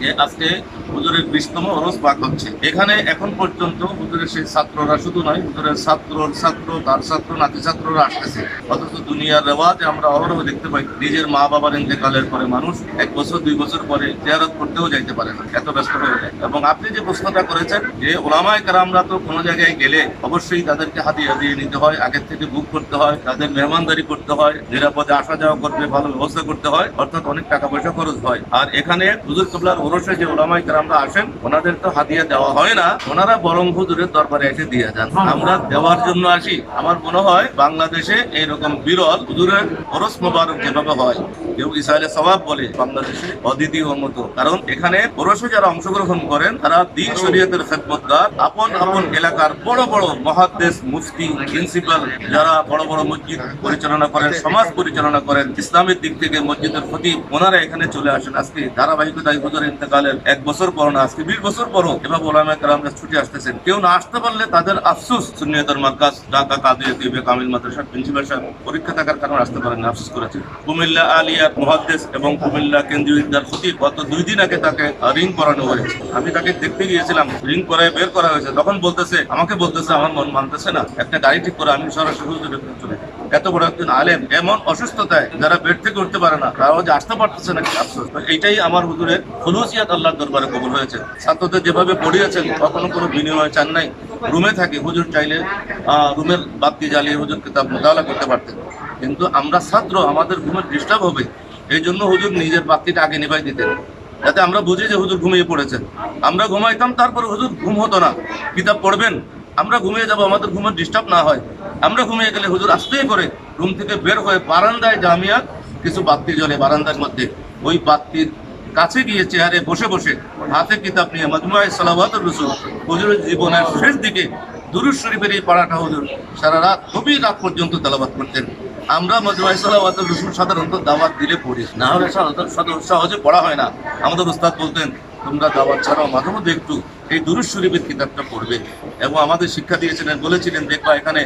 যে আজকে হুজুরের বিশতম অরস পাক হচ্ছে। এখানে এখন পর্যন্ত হুজুরের সেই ছাত্ররা শুধু নয়, হুজুরের ছাত্রর ছাত্র, তার ছাত্র, নাতি ছাত্ররা আসতেছে। অথচ দুনিয়ার রেওয়াজে আমরা অহরহ দেখতে পাই, নিজের মা বাবার ইন্তেকালের পরে মানুষ এক বছর, দুই বছর পরে জিয়ারত করতেও যাইতে পারে না, এত ব্যস্ত হয়ে যায়। এবং আপনি যে প্রশ্নটা করেছেন যে ওলামায় কারামরা তো কোনো জায়গায় গেলে অবশ্যই তাদেরকে হাতিয়ে দিয়ে নিতে হয়, আগের থেকে বুক করতে হয়, তাদের মেহমানদারি করতে হয়, নিরাপদে আসা যাওয়া করতে ভালো ব্যবস্থা করতে হয়, অর্থাৎ অনেক টাকা পয়সা খরচ হয়। আর এখানে হুজুর কবলার ওরসে যে ওলামাই কারামরা আসেন, ওনাদের তো হাদিয়া দেওয়া হয় না। ওনারা বরং হুজুরের দরবারে এসে দিয়ে যান। আমরা দেওয়ার জন্য আসি। আমার মনে হয় বাংলাদেশে এইরকম বিরল হুজুরের ওরস মোবারক যেভাবে হয়, কেউ ইসরায়েলের সবাব বলে বাংলাদেশে অদ্বিতীয় মতো। কারণ এখানে ওরসে যারা অংশগ্রহণ করেন, তারা দিন শরীয়তের খেদমতগার। আপন আপন এলাকার বড় বড় মহাদ্দেশ, মুফতি, প্রিন্সিপাল যারা বড় বড় মসজিদ পরিচালনা করেন, সমাজ পরিচালনা করেন, ইসলামের দিক থেকে মসজিদের খতিব, ওনারা এখানে চলে আসেন। আজকে ধারাবাহিকতায় হুজুর ইন্তেকালের এক বছর পর না, আজকে বিশ বছর পরও এভাবে ওলামা কালামরা ছুটে আসতেছেন কেউ না আসতে পারলে তাদের আফসোস, সুন্নিয়তের মার্কাজ, ঢাকা কাদিয়া দিবে কামিল মাদ্রাসার প্রিন্সিপাল সাহেব পরীক্ষা থাকার কারণে আসতে পারেন আফসোস করেছেন কুমিল্লা আলিয়ার মহাদ্দেশ এবং কুমিল্লা কেন্দ্রীয় বিদ্যার খতিব গত দুই দিন আগে তাকে রিং করানো হয়েছে। আমি তাকে দেখতে গিয়েছিলাম, রিং করায় বের করা হয়েছে। তখন বলতেছে, আমাকে বলতেছে, আমার মন মানতেছে না। একটা গাড়ি ঠিক করে আমি সরাসরি চলে যাই। এত বড় একজন আলেম এমন অসুস্থতায় যারা বেড থেকে উঠতে পারে না, তারাও যে আসতে পারতেছে না কি আফসোস এইটাই আমার হুজুরের খুলুসিয়াত আল্লাহর দরবারে কবুল হয়েছে। ছাত্রদের যেভাবে পড়িয়েছেন, কখনো কোনো বিনিময় চান নাই। রুমে থাকে, হুজুর চাইলে রুমের বাতি জ্বালিয়ে হুজুর কিতাব মোতাবেলা করতে পারতেন। কিন্তু আমরা ছাত্র, আমাদের ঘুমের ডিস্টার্ব হবে। এই জন্য হুজুর নিজের বাতিটা আগে নিভাই দিতেন। যাতে আমরা বুঝি যে হুজুর ঘুমিয়ে পড়েছেন। আমরা ঘুমাইতাম, তারপরে হুজুর ঘুম হতো না। কিতাব পড়বেন, আমরা ঘুমিয়ে যাব, আমাদের ঘুমের ডিস্টার্ব না হয়। আমরা ঘুমিয়ে গেলে হুজুর আসতেই করে রুম থেকে বের হয়ে বারান্দায় জামিয়া কিছু বাতি জ্বলে বারান্দার মধ্যে ওই বাতির কাছে গিয়ে চেয়ারে বসে বসে হাতে কিতাব নিয়ে মজমুয়ায় সালাবাতুর রসুল হুজুরের জীবনের শেষ দিকে দুরুজ শরীফের এই পাড়াটা হুজুর সারা রাত, গভীর রাত পর্যন্ত তেলাবাত করতেন। আমরা মজমুয়ায় সালাবাতুর রসুল সাধারণত দাওয়াত দিলে পড়ি। না হলে সাধারণত সহজে পড়া হয় না। আমাদের উস্তাদ বলতেন তোমরা দাওয়াত ছাড়াও মাঝে মধ্যে একটু এই দুরুজ শরীফের কিতাবটা পড়বে। এবং আমাদের শিক্ষা দিয়েছিলেন, বলেছিলেন, দেখবা এখানে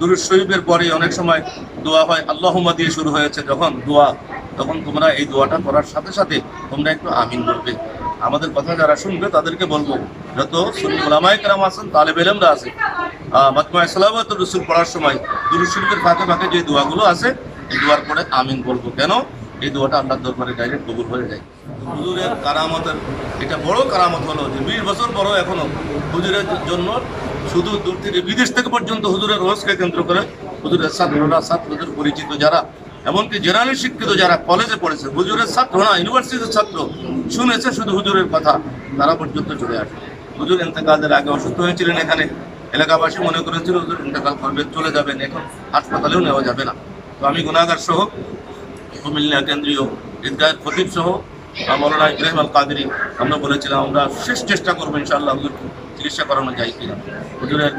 দুরুজ শরীফের পরে অনেক সময় দোয়া হয় আল্লাহমা দিয়ে শুরু হয়েছে যখন দোয়া, তখন তোমরা এই দোয়াটা করার সাথে সাথে তোমরা একটু আমিন বলবে আমাদের কথা যারা শুনবে তাদেরকে বলব, যত সুন্নি ওলামায়ে কেরাম আছেন, তালেব এলেমরা আছে। মাতমায় সালাবাত রসুল পড়ার সময় দুরুজ শরীফের ফাঁকে ফাঁকে যে দোয়াগুলো আছে, এই দোয়ার পরে আমিন বলব। কেন? এই দোয়াটা আল্লাহর দরবারে ডাইরেক্ট কবুল হয়ে যায়। হুজুরের কারামতের এটা বড় কারামত হলো যে বিশ বছর বড় এখনও হুজুরের জন্য শুধু দূর থেকে বিদেশ থেকে পর্যন্ত হুজুরের রোজকে কেন্দ্র করে হুজুরের ছাত্ররা ছাত্রদের পরিচিত যারা, এমনকি জেনারেল শিক্ষিত যারা কলেজে পড়েছে, হুজুরের ছাত্র না, ইউনিভার্সিটির ছাত্র শুনেছে শুধু হুজুরের কথা, তারা পর্যন্ত চলে আসে। হুজুর ইন্তেকালের আগে অসুস্থ হয়েছিলেন এখানে। এলাকাবাসী মনে করেছিল, হুজুর ইন্তেকাল করবে, চলে যাবেন, এখন হাসপাতালেও নেওয়া যাবে না। তো আমি গুণাগার সহ কুমিল্লা কেন্দ্রীয় ঈদগাহের খতিব সহ মৌলানা ইব্রাহিম আল কাদেরি, আমরা বলেছিলাম, আমরা শেষ চেষ্টা করব ইনশাআল্লাহ চিকিৎসা করানো যায় কিনা। হুজুরের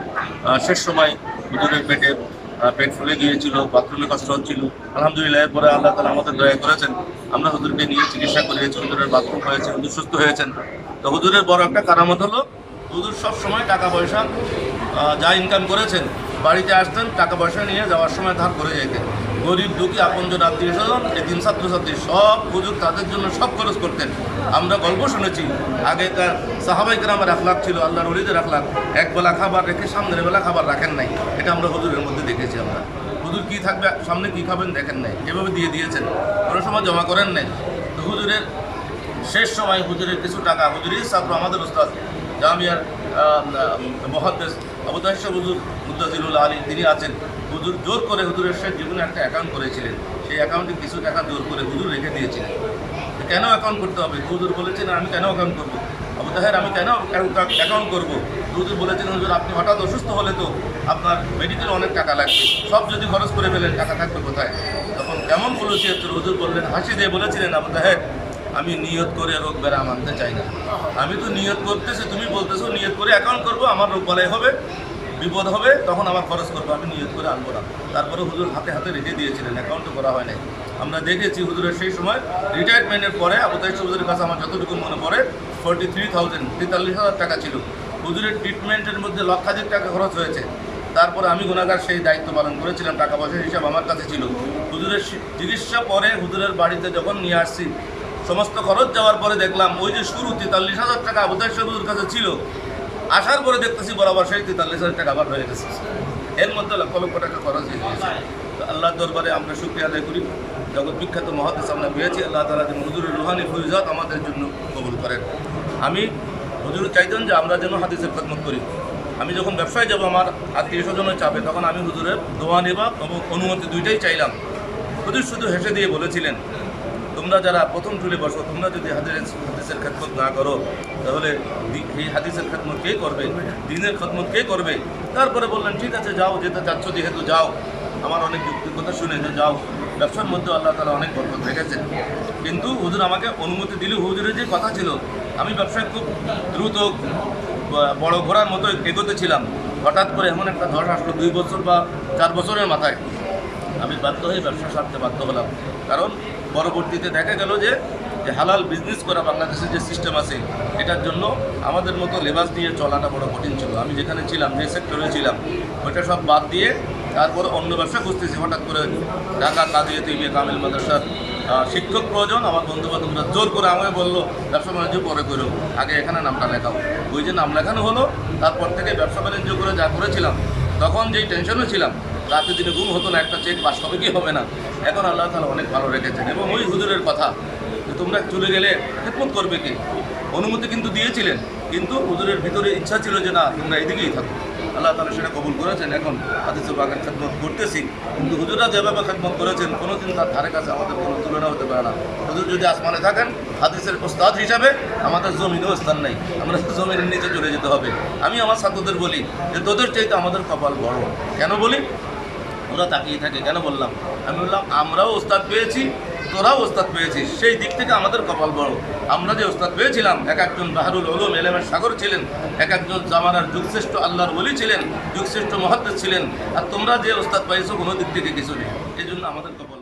শেষ সময় হুজুরের পেটে পেট ফুলে গিয়েছিল, বাথরুমে কষ্ট হচ্ছিল। আলহামদুলিল্লাহ, এরপরে আল্লাহ তালা আমাদের দয়া করেছেন, আমরা হুজুরকে নিয়ে চিকিৎসা করিয়েছি, হুজুরের বাথরুম হয়েছে, হুজুর সুস্থ হয়েছেন। তো হুজুরের বড় একটা কারামত হলো, হুজুর সব সময় টাকা পয়সা যা ইনকাম করেছেন বাড়িতে আসতেন, টাকা পয়সা নিয়ে যাওয়ার সময় ধার করে যেতেন গরিব, দুঃখী, আপনজন আত্মীয় স্বজন এদিন ছাত্রছাত্রী সব হুজুর তাদের জন্য সব খরচ করতেন। আমরা গল্প শুনেছি, আগেকার সাহাবাই গ্রামের আখলাখ ছিল, আল্লাহর অলিদের আখলাখ, এক বেলা খাবার রেখে সামনের বেলা খাবার রাখেন নাই। এটা আমরা হুজুরের মধ্যে দেখেছি আমরা। হুজুর কী থাকবে, সামনে কী খাবেন দেখেন নাই, এভাবে দিয়ে দিয়েছেন। কোনো সময় জমা করেন নাই। তো হুজুরের শেষ সময় হুজুরের কিছু টাকা হুজুরের ছাত্র আমাদের উস্তাদ জামিয়ার মহাদ্দেশ আবু তাহিসা হুজুর মুদাজিরুল আলী তিনি আছেন। হুজুর জোর করে হুজুরের শেষ জীবনে একটা অ্যাকাউন্ট করেছিলেন। সেই অ্যাকাউন্টে কিছু টাকা জোর করে হুজুর রেখে দিয়েছিলেন। কেন অ্যাকাউন্ট করতে হবে? হুজুর বলেছেন, আমি কেন অ্যাকাউন্ট করব? আবু তাহের, আমি কেন অ্যাকাউন্ট করব? হুজুর বলেছেন, হুজুর, আপনি হঠাৎ অসুস্থ হলে তো আপনার মেডিকেল অনেক টাকা লাগবে। সব যদি খরচ করে ফেলেন, টাকা থাকবে কোথায়? তখন কেমন বলেছি হুজুর বললেন, হাসি দিয়ে বলেছিলেন, আবু তাহের, আমি নিয়ত করে রোগ বেড়া মানতে চাই না। আমি তো নিয়ত করতেছি, তুমি বলতেছো নিয়ত করে অ্যাকাউন্ট করব, আমার রোগ বালাই হবে। বিপদ হবে, তখন আমার খরচ করব, আমি নিয়োগ করে আনব না। তারপরে হুজুর হাতে হাতে রেখে দিয়েছিলেন অ্যাকাউন্টও করা হয় নাই আমরা দেখেছি হুজুরের সেই সময় রিটায়ারমেন্টের পরে আবু তাইশ হুজুরের কাছে আমার যতটুকু মনে পড়ে ফোর্টি থ্রি থাউজেন্ড তেতাল্লিশ হাজার টাকা ছিল। হুজুরের ট্রিটমেন্টের মধ্যে লক্ষাধিক টাকা খরচ হয়েছে। তারপরে আমি গুণাগার সেই দায়িত্ব পালন করেছিলাম টাকা পয়সার হিসাব আমার কাছে ছিল। হুজুরের চিকিৎসা পরে হুজুরের বাড়িতে যখন নিয়ে আসছি, সমস্ত খরচ যাওয়ার পরে দেখলাম ওই যে শুরু তেতাল্লিশ হাজার টাকা আবুদার সাহেবের কাছে ছিল। আসার পরে দেখতেছি বরাবর সেই তেতাল্লিশ হাজার টাকা আবার হয়ে গেছে। এর মধ্যে লক্ষ লক্ষ টাকা খরচ হয়ে গেছে। তো আল্লাহর দরবারে আমরা শুক্রিয়া আদায় করি। জগৎ বিখ্যাত মহাদেশ আমরা পেয়েছি, আল্লাহ তালা যেন হুজুরের রুহানি ফৈজাত আমাদের জন্য কবুল করেন। আমি হুজুর চাইতেন যে আমরা যেন হাদিসের খেদমত করি। আমি যখন ব্যবসায় যাব আমার আত্মীয় স্বজনের চাপে, তখন আমি হুজুরের দোয়া নেবা এবং অনুমতি দুইটাই চাইলাম। হুজুর শুধু হেসে দিয়ে বলেছিলেন তোমরা যারা প্রথম টুলে বসো, তোমরা যদি হাদিসের হাদিসের খেদমত না করো, তাহলে এই হাদিসের খেদমত কে করবে? দিনের খেদমত কে করবে? তারপরে বললেন, ঠিক আছে, যাও যেতে চাচ্ছ যেহেতু যাও। আমার অনেক যুক্তির কথা শুনে যে যাও, ব্যবসার মধ্যে আল্লাহ তালা অনেক বরকত রেখেছেন। কিন্তু হুজুর আমাকে অনুমতি দিলে হুজুরের যে কথা ছিল, আমি ব্যবসায় খুব দ্রুত বড় ঘোড়ার মতো এগোতে ছিলাম। হঠাৎ করে এমন একটা ধস আসলো দুই বছর বা চার বছরের মাথায়। আমি বাধ্য হয়ে ব্যবসা সারতে বাধ্য হলাম। কারণ পরবর্তীতে দেখা গেল যে হালাল বিজনেস করা বাংলাদেশের যে সিস্টেম আছে, এটার জন্য আমাদের মতো লেবাস দিয়ে চলাটা বড় কঠিন ছিল। আমি যেখানে ছিলাম, যে সেক্টরে ছিলাম, ওইটা সব বাদ দিয়ে তারপর অন্য ব্যবসা খুঁজতেছি। হঠাৎ করে ঢাকা কাজিয়ে তৈরি কামিল মাদ্রাসার শিক্ষক প্রয়োজন, আমার বন্ধু বান্ধবরা জোর করে আমাকে বলল, ব্যবসা বাণিজ্য পরে করো, আগে এখানে নামটা লেখাও। ওই যে নাম লেখানো হলো, তারপর থেকে ব্যবসা বাণিজ্য করে যা করেছিলাম, তখন যেই টেনশনে ছিলাম রাতে দিনে ঘুম হতো না, একটা চেক পাস হবে কি হবে না? এখন আল্লাহ তালা অনেক ভালো রেখেছেন। এবং ওই হুজুরের কথা যে তোমরা চলে গেলে খেদমত করবে কি? অনুমতি কিন্তু দিয়েছিলেন, কিন্তু হুজুরের ভিতরে ইচ্ছা ছিল যে না, তোমরা এদিকেই থাকো। আল্লাহ তালা সেটা কবুল করেছেন। এখন হাদিসে বাগান খেদমত করতেছি। কিন্তু হুজুরা যেভাবে খেদমত করেছেন, কোনোদিন তার ধারে কাছে আমাদের কোনো তুলনা হতে পারে না। হুজুর যদি আসমানে থাকেন, হাদিসের ওস্তাদ হিসাবে আমাদের জমিনেও স্থান নেই। আমরা জমিনের নিচে চলে যেতে হবে। আমি আমার ছাত্রদের বলি যে, তোদের চাইতে আমাদের কপাল বড়। কেন বলি? ওরা তাকিয়ে থাকে, কেন বললাম? আমি বললাম, আমরাও ওস্তাদ পেয়েছি, তোরাও ওস্তাদ পেয়েছিস। সেই দিক থেকে আমাদের কপাল বড়। আমরা যে ওস্তাদ পেয়েছিলাম, এক একজন বাহারুল ওলম, এলেমের সাগর ছিলেন, এক একজন জামানার যুগশ্রেষ্ঠ আল্লাহর বলি ছিলেন, যুগশ্রেষ্ঠ মহাদ্দ ছিলেন। আর তোমরা যে ওস্তাদ পাইছো, কোনো দিক থেকে কিছু নেই। এই জন্য আমাদের কপাল